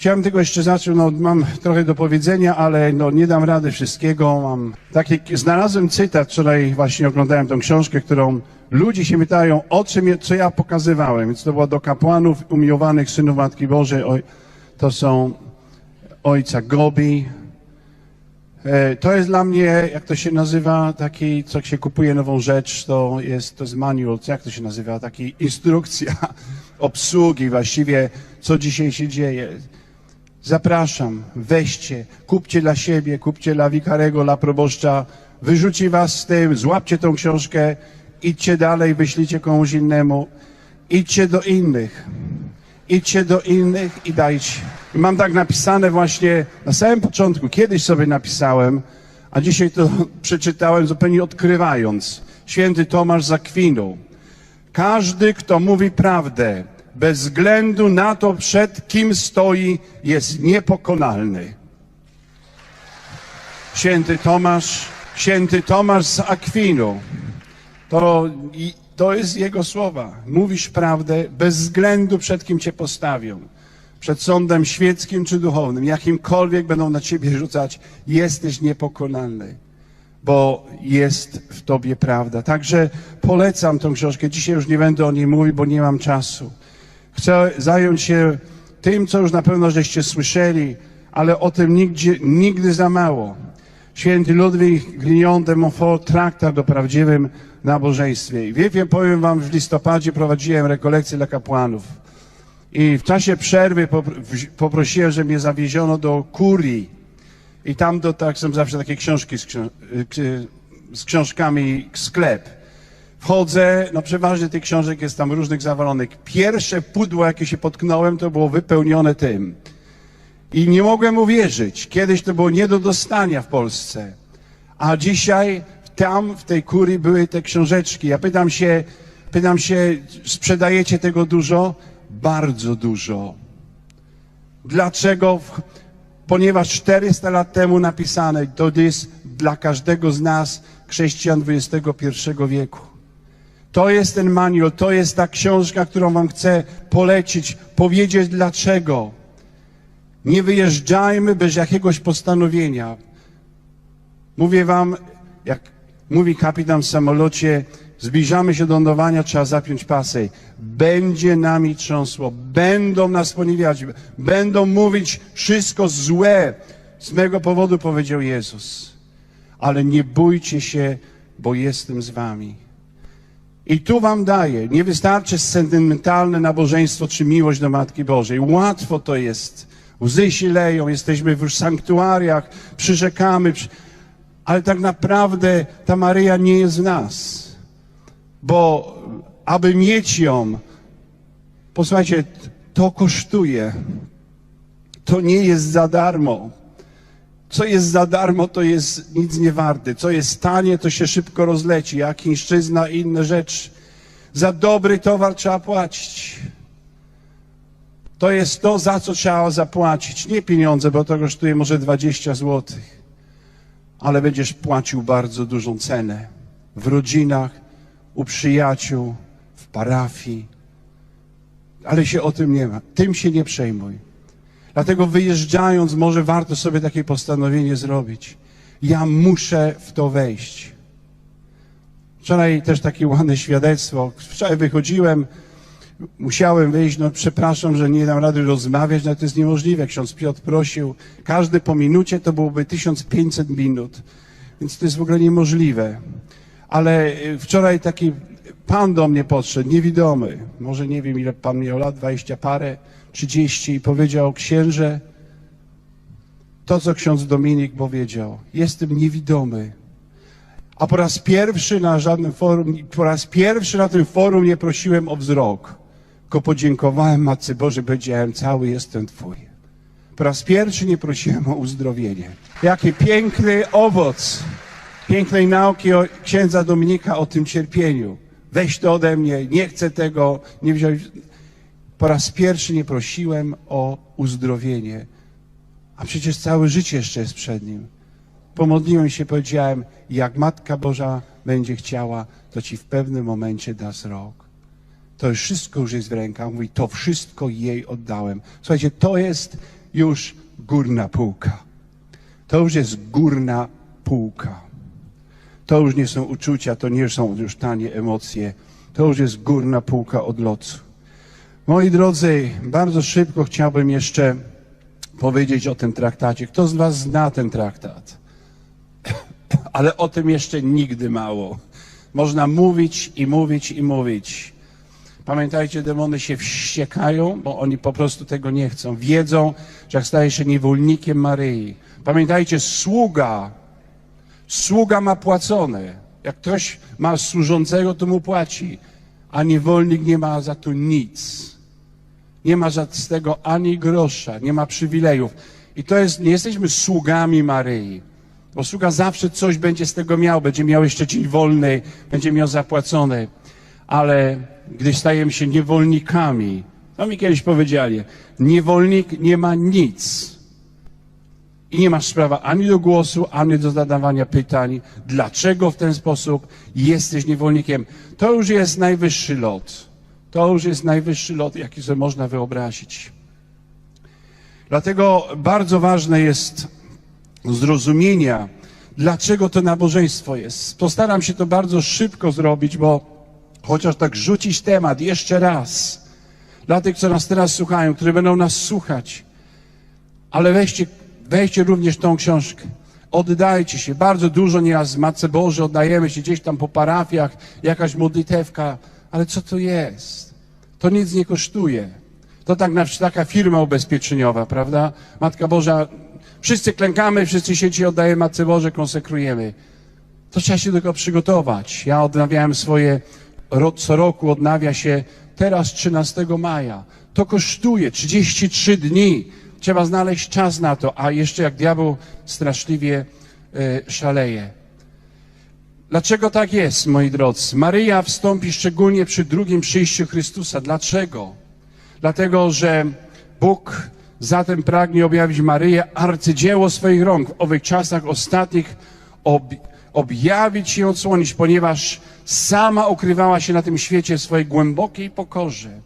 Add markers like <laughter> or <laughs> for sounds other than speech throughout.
Chciałem tylko jeszcze zacząć, no mam trochę do powiedzenia, ale no nie dam rady wszystkiego. Mam taki, znalazłem cytat, wczoraj właśnie oglądałem tą książkę, którą ludzie się pytają, o czym, co ja pokazywałem. Więc to było do kapłanów umiłowanych synów Matki Bożej. Oj, to są ojca Gobi. E, To jest dla mnie, jak to się nazywa, taki, co się kupuje nową rzecz, to jest, to jest manual, jak to się nazywa, taki instrukcja <laughs> obsługi właściwie, co dzisiaj się dzieje. Zapraszam, weźcie, kupcie dla siebie, kupcie dla wikarego, dla proboszcza, wyrzuci was z tym, złapcie tą książkę, idźcie dalej, wyślijcie komuś innemu, idźcie do innych, idźcie do innych i dajcie. I mam tak napisane właśnie na samym początku, kiedyś sobie napisałem, a dzisiaj to <laughs> przeczytałem zupełnie odkrywając. Święty Tomasz z Akwinu. Każdy, kto mówi prawdę, bez względu na to, przed kim stoi, jest niepokonalny. Święty Tomasz, święty Tomasz z Akwinu. To, to jest jego słowa. Mówisz prawdę bez względu przed kim cię postawią. Przed sądem świeckim czy duchownym, jakimkolwiek będą na ciebie rzucać, jesteś niepokonalny bo jest w tobie prawda. Także polecam tą książkę. Dzisiaj już nie będę o niej mówił, bo nie mam czasu. Chcę zająć się tym, co już na pewno żeście słyszeli, ale o tym nigdzie, nigdy za mało. Święty Ludwik Grignon de Montfort, traktat o prawdziwym nabożeństwie. I wie, wiem, powiem wam, w listopadzie prowadziłem rekolekcje dla kapłanów. I w czasie przerwy poprosiłem, żeby mnie zawieziono do kurii. I tam do, tak są zawsze takie książki z, y, z książkami, sklep. Wchodzę, no przeważnie tych książek jest tam różnych zawalonych. Pierwsze pudło, jakie się potknąłem, to było wypełnione tym. I nie mogłem uwierzyć. Kiedyś to było nie do dostania w Polsce. A dzisiaj tam, w tej kurii były te książeczki. Ja pytam się, pytam się, sprzedajecie tego dużo? Bardzo dużo. Dlaczego? Ponieważ 400 lat temu napisane, to jest dla każdego z nas, chrześcijan XXI wieku. To jest ten manual, to jest ta książka, którą wam chcę polecić, powiedzieć dlaczego. Nie wyjeżdżajmy bez jakiegoś postanowienia. Mówię wam, jak mówi kapitan w samolocie, zbliżamy się do lądowania, trzeba zapiąć pasy. Będzie nami trząsło, będą nas poniewiać, będą mówić wszystko złe. Z mego powodu powiedział Jezus. Ale nie bójcie się, bo jestem z wami. I tu wam daję, nie wystarczy sentymentalne nabożeństwo czy miłość do Matki Bożej. Łatwo to jest. Łzy się leją, jesteśmy w sanktuariach, przyrzekamy, przy... ale tak naprawdę ta Maryja nie jest w nas. Bo aby mieć ją, posłuchajcie, to kosztuje. To nie jest za darmo. Co jest za darmo, to jest nic nie warte. Co jest tanie, to się szybko rozleci, jak chińszczyzna i inne rzeczy. Za dobry towar trzeba płacić. To jest to, za co trzeba zapłacić. Nie pieniądze, bo to kosztuje może 20 złotych, ale będziesz płacił bardzo dużą cenę. W rodzinach, u przyjaciół, w parafii. Ale się o tym nie ma. Tym się nie przejmuj. Dlatego wyjeżdżając, może warto sobie takie postanowienie zrobić. Ja muszę w to wejść. Wczoraj też takie ładne świadectwo. Wczoraj wychodziłem, musiałem wyjść, no przepraszam, że nie dam rady rozmawiać, no to jest niemożliwe. Ksiądz Piotr prosił, każdy po minucie to byłoby 1500 minut, więc to jest w ogóle niemożliwe. Ale y, wczoraj taki pan do mnie podszedł, niewidomy, może nie wiem ile pan miał lat, 20 parę, 30 i powiedział, księże, to co ksiądz Dominik powiedział, jestem niewidomy. A po raz pierwszy na żadnym forum, po raz pierwszy na tym forum nie prosiłem o wzrok, tylko podziękowałem Matce Bożej, powiedziałem, cały jestem Twój. Po raz pierwszy nie prosiłem o uzdrowienie. Jaki piękny owoc pięknej nauki o księdza Dominika o tym cierpieniu. Weź to ode mnie, nie chcę tego, nie wziąć. Po raz pierwszy nie prosiłem o uzdrowienie, a przecież całe życie jeszcze jest przed nim. Pomodliłem się, powiedziałem, jak Matka Boża będzie chciała, to ci w pewnym momencie da wzrok. To już wszystko już jest w rękach. Mówi, to wszystko jej oddałem. Słuchajcie, to jest już górna półka. To już jest górna półka. To już nie są uczucia, to nie są już tanie emocje. To już jest górna półka odlotu. Moi drodzy, bardzo szybko chciałbym jeszcze powiedzieć o tym traktacie. Kto z Was zna ten traktat? <laughs> Ale o tym jeszcze nigdy mało. Można mówić i mówić i mówić. Pamiętajcie, demony się wściekają, bo oni po prostu tego nie chcą. Wiedzą, że jak staje się niewolnikiem Maryi. Pamiętajcie, sługa, sługa ma płacone. Jak ktoś ma służącego, to mu płaci, a niewolnik nie ma za to nic. Nie ma za- z tego ani grosza, nie ma przywilejów. I to jest, nie jesteśmy sługami Maryi. Bo sługa zawsze coś będzie z tego miał, będzie miał jeszcze dzień wolny, będzie miał zapłacone. Ale gdy stajemy się niewolnikami, to mi kiedyś powiedzieli, niewolnik nie ma nic. I nie masz prawa ani do głosu, ani do zadawania pytań, dlaczego w ten sposób jesteś niewolnikiem. To już jest najwyższy lot. To już jest najwyższy lot, jaki sobie można wyobrazić. Dlatego bardzo ważne jest zrozumienia, dlaczego to nabożeństwo jest. Postaram się to bardzo szybko zrobić, bo chociaż tak rzucić temat jeszcze raz dla tych, co nas teraz słuchają, które będą nas słuchać, ale weźcie, weźcie również tą książkę. Oddajcie się. Bardzo dużo nieraz Matce Boże oddajemy się gdzieś tam po parafiach, jakaś modlitewka, ale co to jest? To nic nie kosztuje. To tak na przykład taka firma ubezpieczeniowa, prawda? Matka Boża, wszyscy klękamy, wszyscy się ci oddajemy Matce Boże, konsekrujemy. To trzeba się tego przygotować. Ja odnawiałem swoje, co roku odnawia się teraz 13 maja. To kosztuje 33 dni. Trzeba znaleźć czas na to, a jeszcze jak diabeł straszliwie e, szaleje. Dlaczego tak jest, moi drodzy? Maryja wstąpi szczególnie przy drugim przyjściu Chrystusa. Dlaczego? Dlatego, że Bóg zatem pragnie objawić Maryję arcydzieło swoich rąk w owych czasach ostatnich, ob, objawić i odsłonić, ponieważ sama ukrywała się na tym świecie w swojej głębokiej pokorze.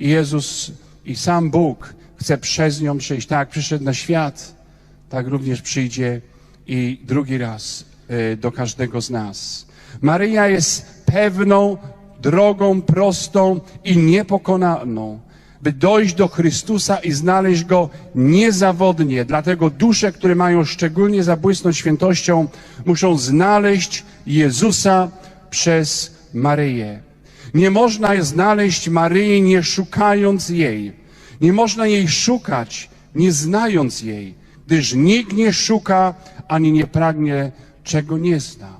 I Jezus i sam Bóg chce przez nią przyjść. Tak przyszedł na świat, tak również przyjdzie i drugi raz y, do każdego z nas. Maryja jest pewną drogą prostą i niepokonaną, by dojść do Chrystusa i znaleźć Go niezawodnie. Dlatego dusze, które mają szczególnie zabłysnąć świętością, muszą znaleźć Jezusa przez Maryję. Nie można znaleźć Maryi nie szukając jej. Nie można jej szukać nie znając jej, gdyż nikt nie szuka ani nie pragnie czego nie zna.